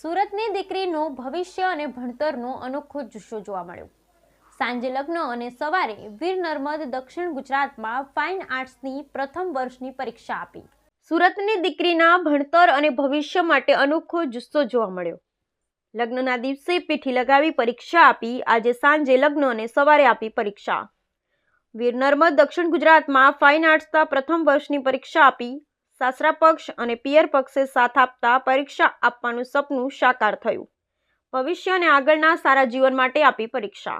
સુરતની દીકરીનો ભવિષ્ય અને ભણતરનો અનોખો જુસ્સો જોવા મળ્યો. સાંજે લગ્ન અને સવારે વીર નર્મદ દક્ષિણ ગુજરાતમાં ફાઇન આર્ટ્સની પ્રથમ વર્ષની પરીક્ષા આપી. સુરતની દીકરીના ભણતર અને ભવિષ્ય માટે અનોખો જુસ્સો જોવા મળ્યો. લગ્નના દિવસે પીઠી લગાવી પરીક્ષા આપી, આજે સાંજે લગ્ન અને સવારે આપી પરીક્ષા. વીર નર્મદ દક્ષિણ ગુજરાતમાં ફાઇન આર્ટ્સના પ્રથમ વર્ષની પરીક્ષા આપી સાસરા પક્ષ અને પિયર પક્ષે સાથ આપતા પરીક્ષા આપવાનું સપનું સાકાર થયું. ભવિષ્ય અને આગળના સારા જીવન માટે આપી પરીક્ષા.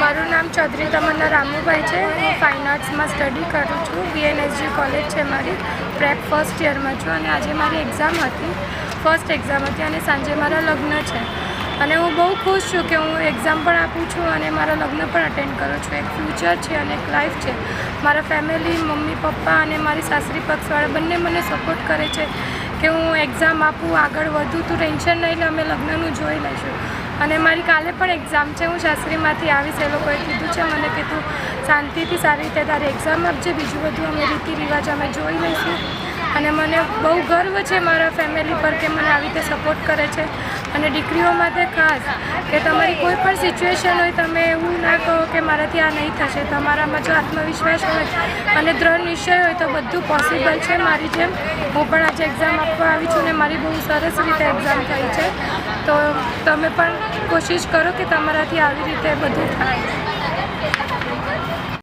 મારું નામ ચૌધરી તમન્ના રામુભાઈ છે. હું ફાઇન આર્ટ્સમાં સ્ટડી કરું છું. બીએનએસજી કોલેજ છે મારી. પ્રેપ ફર્સ્ટ યરમાં છું અને આજે મારી એક્ઝામ હતી. ફર્સ્ટ એક્ઝામ હતી અને સાંજે મારા લગ્ન છે. અને હું બહુ ખુશ છું કે હું એક્ઝામ પણ આપું છું અને મારા લગ્ન પણ અટેન્ડ કરું છું. એક ફ્યુચર છે અને એક લાઈફ છે. મારા ફેમિલી મમ્મી, પપ્પા અને મારી સાસરી પક્ષવાળા બંને મને સપોર્ટ કરે છે કે હું એક્ઝામ આપું, આગળ વધું. તું ટેન્શન નહીં લે, અમે લગ્નનું જોઈ લઈશું. અને મારી કાલે પણ એક્ઝામ છે. હું શાસ્ત્રીમાંથી આવીશ. એ લોકોએ કીધું છે, મને કે તું શાંતિથી સારી રીતે તારી એક્ઝામ આપજે. બીજું બધું અમે રીતિ રિવાજ અમે જોઈ લઈશું. અને મને બહુ ગર્વ છે મારા ફેમિલી પર કે મને આવી રીતે સપોર્ટ કરે છે. અને દીકરીઓ માટે ખાસ, કે તમારી કોઈ પણ સિચ્યુએશન હોય તમે એવું ના કહો કે મારાથી આ નહીં થશે. તમારામાં જો આત્મવિશ્વાસ હોય અને દ્રઢ નિશ્ચય હોય તો બધું પોસિબલ છે મારી જેમ. હું પણ આજે એક્ઝામ આપવા આવી છું ને મારી બહુ સરસ રીતે એક્ઝામ થઈ છે. તો તમે પણ કોશિશ કરો કે તમારાથી આવી રીતે બધું થાય.